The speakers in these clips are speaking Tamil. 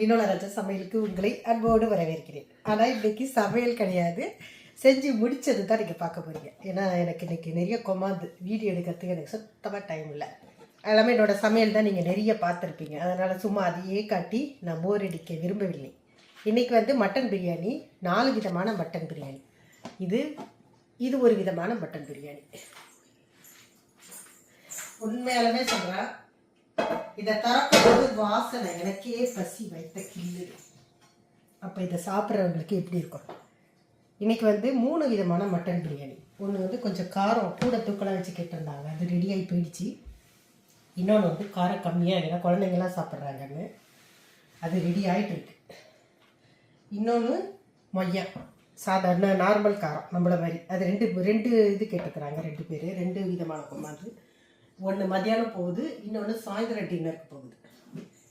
வினோலராஜ சமையலுக்கு உங்களை அன்போடு வரவேற்கிறேன். ஆனால் இன்றைக்கி சமையல் கிடையாது. செஞ்சு முடிச்சது தான் நீங்கள் பார்க்க போறீங்க. ஏன்னா எனக்கு இன்றைக்கி நிறைய கொமாந்து வீடியோ எடுக்கிறதுக்கு எனக்கு சுத்தமாக டைம் இல்லை. எல்லாமே என்னோடய சமையல் தான் நீங்கள் நிறைய பார்த்துருப்பீங்க. அதனால் சும்மா அதையே காட்டி நான் போர் அடிக்க விரும்பவில்லை. இன்றைக்கி வந்து மட்டன் பிரியாணி நாலு விதமான மட்டன் பிரியாணி. இது இது ஒரு விதமான மட்டன் பிரியாணி. உண்மையாலுமே சொல்கிறேன் இதை திறக்கும்போது வாசனை எனக்கே பசி வைத்த கிள்ளுது அப்போ இதை சாப்பிட்றவங்களுக்கு எப்படி இருக்கும்? இன்றைக்கி வந்து மூணு விதமான மட்டன் பிரியாணி. ஒன்று வந்து கொஞ்சம் காரம் கூட தூக்கலாக வச்சு கேட்டிருந்தாங்க. அது ரெடியாகி போயிடுச்சு. இன்னொன்று வந்து காரம் கம்மியாக ஏன்னா குழந்தைங்களாம் சாப்பிட்றாங்கன்னு. அது ரெடி ஆகிட்டு இருக்கு. இன்னொன்று மொய்யா. சாதாரண நார்மல் காரம் நம்மள மாதிரி. அது ரெண்டு ரெண்டு இது கேட்டுக்கிறாங்க ரெண்டு பேர். ரெண்டு விதமான கொண்டாந்து ஒன்று மத்தியானம் போகுது இன்னொன்று சாயந்தரம் டின்னருக்கு போகுது.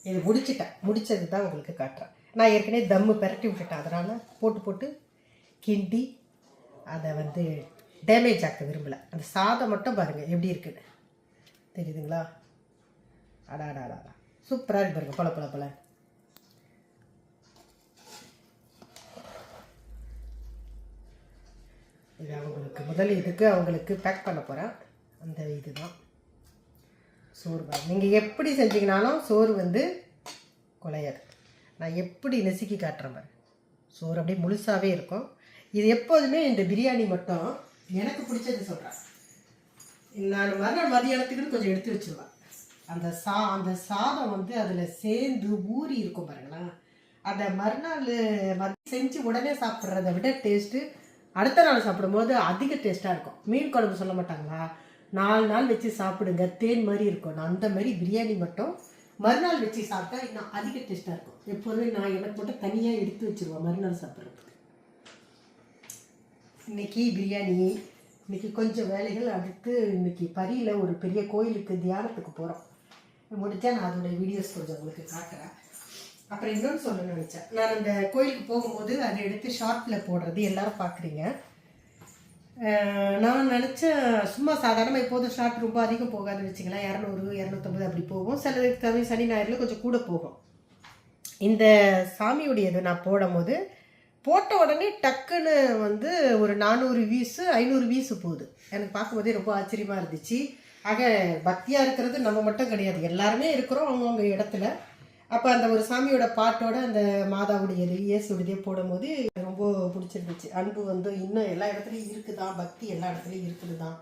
இது முடிச்சிட்டேன். முடிச்சது தான் உங்களுக்கு காட்டுறேன். நான் ஏற்கனவே தம்மு பெரட்டி விட்டுட்டேன். அதனால் போட்டு போட்டு கிண்டி அதை வந்து டேமேஜ் ஆக்க விரும்பலை. அந்த சாதம் மட்டும் பாருங்கள் எப்படி இருக்குன்னு. தெரியுதுங்களா? அடாடாடா சூப்பராக இருக்கு பாருங்கள் பல பல பல. இது அவங்களுக்கு முதல் இதுக்கு அவங்களுக்கு பேக் பண்ண போகிறேன் அந்த இதுதான். சோறு பாருங்க நீங்கள் எப்படி செஞ்சிங்கனாலும் சோறு வந்து குலையாது. நான் எப்படி நெசுக்கி காட்டுறேன் பாரு. சோறு அப்படியே முழுசாகவே இருக்கும். இது எப்போதுமே இந்த பிரியாணி மட்டும் எனக்கு பிடிச்சது சொல்கிறேன் நான் மறுநாள் மதியானத்துக்குன்னு கொஞ்சம் எடுத்து வச்சிருவேன். அந்த சா அந்த சாதம் வந்து அதில் சேர்ந்து ஊறி இருக்கும் பாருங்களேன். அதை மறுநாள் மதியம் செஞ்சு உடனே சாப்பிட்றத விட டேஸ்ட்டு அடுத்த நாள் சாப்பிடும்போது அதிக டேஸ்ட்டாக இருக்கும். மீன் குழம்பு சொல்ல மாட்டாங்களா? நாலு நாள் வச்சு சாப்பிடுங்க. தேன் மாதிரி இருக்கும். நான் அந்த மாதிரி பிரியாணி மட்டும் மறுநாள் வச்சு சாப்பிட்டா இன்னும் அதிக டேஸ்ட்டாக இருக்கும். எப்போதுமே நான் எனக்கு மட்டும் தனியாக எடுத்து வச்சிருவேன் மறுநாள் சாப்பிட்றதுக்கு. இன்னைக்கு பிரியாணி. இன்னைக்கு கொஞ்சம் வேலைகள். அடுத்து இன்னைக்கு பரியில் ஒரு பெரிய கோயிலுக்கு தியானத்துக்கு போகிறோம் முடித்தா நான் அதோடய வீடியோஸ் கொஞ்சம் உங்களுக்கு காட்டுறேன். அப்புறம் இன்னொன்று சொல்ல நினச்சேன். நான் அந்த கோயிலுக்கு போகும்போது அதை எடுத்து ஷார்ட்டில் போடுறது எல்லாரும் பார்க்குறீங்க. நான் நினச்சேன் சும்மா சாதாரணமாக இப்போதும் ஷார்ட் ரொம்ப அதிகம் போகாதுன்னு வச்சுக்கலாம் இரநூறு இரநூத்தம்பது அப்படி போகும். சில தமிழ் சனி ஞாயிறில் கொஞ்சம் கூட போகும். இந்த சாமியுடையது நான் போடும்போது போட்ட உடனே டக்குன்னு வந்து ஒரு நானூறு வீஸு ஐநூறு வீஸு போகுது. எனக்கு பார்க்கும்போதே ரொம்ப ஆச்சரியமாக இருந்துச்சு. ஆக பக்தியாக இருக்கிறது நம்ம மட்டும் கிடையாது. எல்லாருமே இருக்கிறோம் அவங்கவுங்க இடத்துல. அப்போ அந்த ஒரு சாமியோட பாட்டோட அந்த மாதாவுடையது இயேசுடையதே போடும்போது ரொம்ப பிடிச்சிருந்துச்சு. அன்பு வந்து இன்னும் எல்லா இடத்துலையும் இருக்குதான் பக்தி எல்லா இடத்துலையும் இருக்குது தான்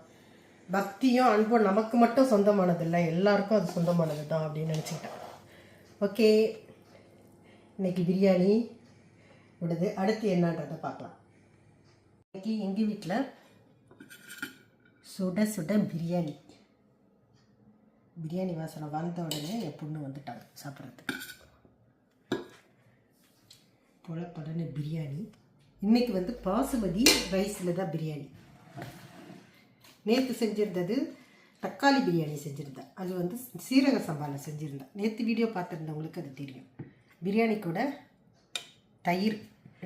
பக்தியும் அன்பும் நமக்கு மட்டும் சொந்தமானது இல்லை எல்லாருக்கும் அது சொந்தமானது தான் அப்படின்னு நினச்சிக்கிட்டேன். ஓகே. இன்னைக்கு பிரியாணி விடுது. அடுத்து என்னன்றதை பார்க்கலாம். இன்னைக்கு எங்கள் வீட்டில் சுட சுட பிரியாணி. பிரியாணி வாசனை வந்த உடனே என் பொண்ணு வந்துட்டாங்க சாப்பிட்றதுக்கு. புலப்படனு பிரியாணி. இன்றைக்கி வந்து பாசுமதி ரைஸில் தான் பிரியாணி. நேற்று செஞ்சிருந்தது தக்காளி பிரியாணி செஞ்சுருந்தேன் அது வந்து சீரக சம்பாவில் செஞ்சுருந்தேன் நேற்று வீடியோ பார்த்துருந்தவங்களுக்கு அது தெரியும். பிரியாணி கூட தயிர்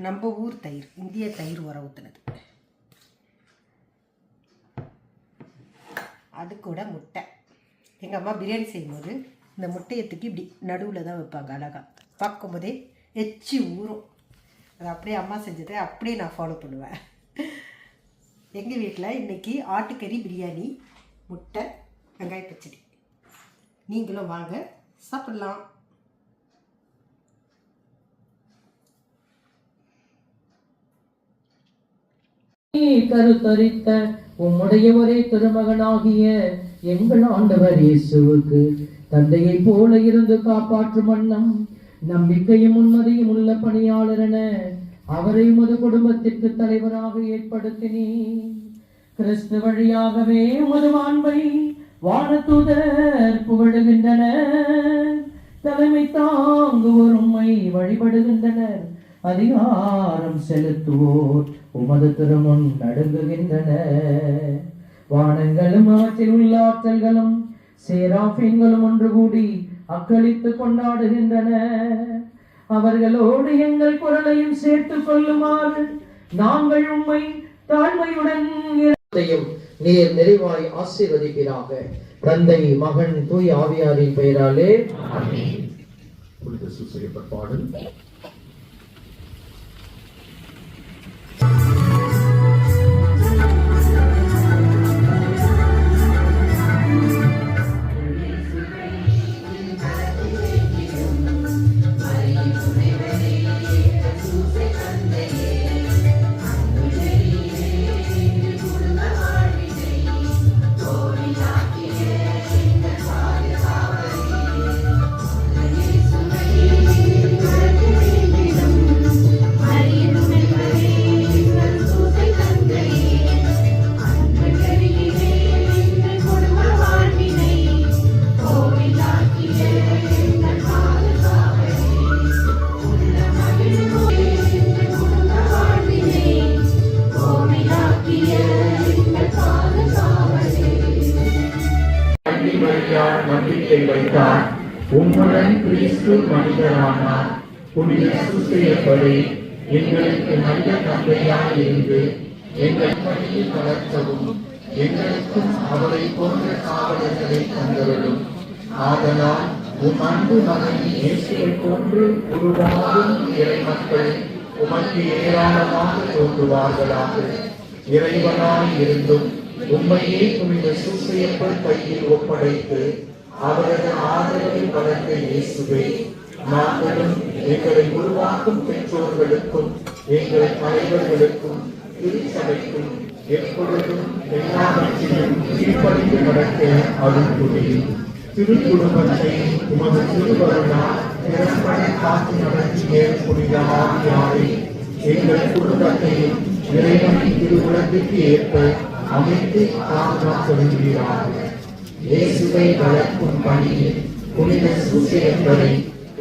நம்ம ஊர் தயிர் இந்திய தயிர் உர ஊற்றுனது அது கூட முட்டை. எங்கள் அம்மா பிரியாணி செய்யும்போது இந்த முட்டையை தூக்கி இப்படி நடுவில் தான் வைப்பாங்க அழகாக பார்க்கும்போதே எச்சி ஊறும். அது அப்படியே அம்மா செஞ்சதை அப்படியே நான் ஃபாலோ பண்ணுவேன். எங்கள் வீட்டில் இன்றைக்கி ஆட்டுக்கறி பிரியாணி முட்டை வெங்காய பச்சடி. நீங்களும் வாங்க சாப்பிட்லாம். நீ கருத்தரித்த உம்முடைய ஒரே திருமகனாகிய எங்கள் ஆண்டவர் இயேசுவுக்கு தந்தையைப் போல இருந்து காப்பாற்றும் வண்ணம் நம்பிக்கையும் உண்மதியும் உள்ள பணியாளரென அவரை உமது குடும்பத்திற்கு தலைவராக ஏற்படுத்தினீ கிறிஸ்து வழியாகவே உமது மாண்பை வானதூதர் புகழுகின்றனர். தலைமை தாங்கு உம்மை வழிபடுகின்றனர். அதிகாரம் செலுத்துவோர் உமது திருமுன் நடுங்குகின்றனர். வானங்களும் அவற்றில் உள்ள ஆற்றல்களும் சேராஃபின்களும் ஒன்று கூடி அக்களித்து கொண்டாடுகின்றன. அவர்களோடு எங்கள் குரலையும் சேர்த்துக் கொள்ளுமாறு நாங்கள் உம்மை தாழ்மையுடன் நீர் நிறைவாய் ஆசீர்வதிப்பீராக. தந்தை மகன் தூய் ஆவியாரின் பெயராலே. புனித பாடல். உம்முடன் கிறிஸ்து மனிதரானார். புனித சுசியப்படி எங்களுக்கு நல்ல தந்தையாய் இருந்து எங்கள் பணியை வளர்த்தவும் எங்களுக்கும் அவரை போன்ற காவலர்களை தந்தவரும் ஆதலால் உம் அன்பு மகன் இயேசுவை போன்று உருவாகும் இறை மக்கள் உமக்கு ஏராளமாக தோன்றுவார்களாக இறைவனாய் இருந்தும் உண்மையே புனித சூசையப்பர் கையில் ஒப்படைத்து அவரது ஆதரவை வளர்ந்த இயேசுவை நாங்களும் எங்களை உருவாக்கும் பெற்றோர்களுக்கும் எங்கள் தலைவர்களுக்கும் திருச்சபைக்கும் எப்பொழுதும் எல்லாவற்றிலும் கீழ்ப்படிந்து நடக்க அருள் புரியும் திரு குடும்பத்தை உமது திருவருளால் திறம்பட காத்து நடத்திய புனித ஆவியாரை எங்கள் குடும்பத்தையும் இறைவனின் திருவுலகிற்கு ஏற்ப அமைத்து பாதுகாக்க விரும்புகிறார் இயேசுவை வளர்க்கும் பணியில் புனித சூசையப்பரை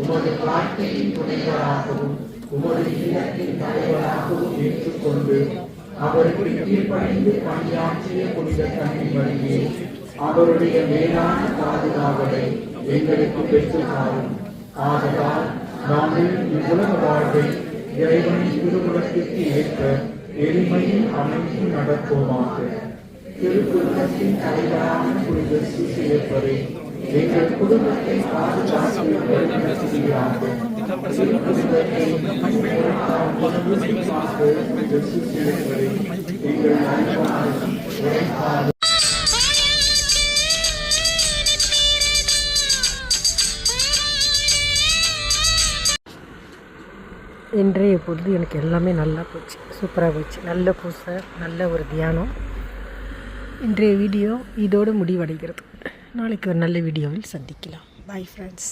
உமது வாழ்க்கையின் துணைவராகவும் உமது இல்லத்தின் தலைவராகவும் ஏற்றுக்கொண்டு அவருக்கு கீழ்ப்படைந்து பணியாற்றிய புனித தன்மை வழியே அவருடைய மேலான பாதுகாவலை எங்களுக்கு பெற்றுத்தாரும். ஆதலால் நாங்கள் இவ்வுலக வாழ்வை இறைவனின் திருமணத்திற்கு ஏற்ப எளிமையில் அமைந்து நடப்போமாக திருக்குடும்பத்தின் தலைவராக புனித சுசையப்பரை எங்கள் குடும்பத்தை பாதுகாத்து இன்றைய பொழுது எனக்கு எல்லாமே நல்லா போச்சு. சூப்பராக போச்சு. நல்ல பூசை நல்ல ஒரு தியானம். இன்றைய வீடியோ இதோடு முடிவடைகிறது. நாளைக்கு ஒரு நல்ல வீடியோவில் சந்திக்கலாம். Bye friends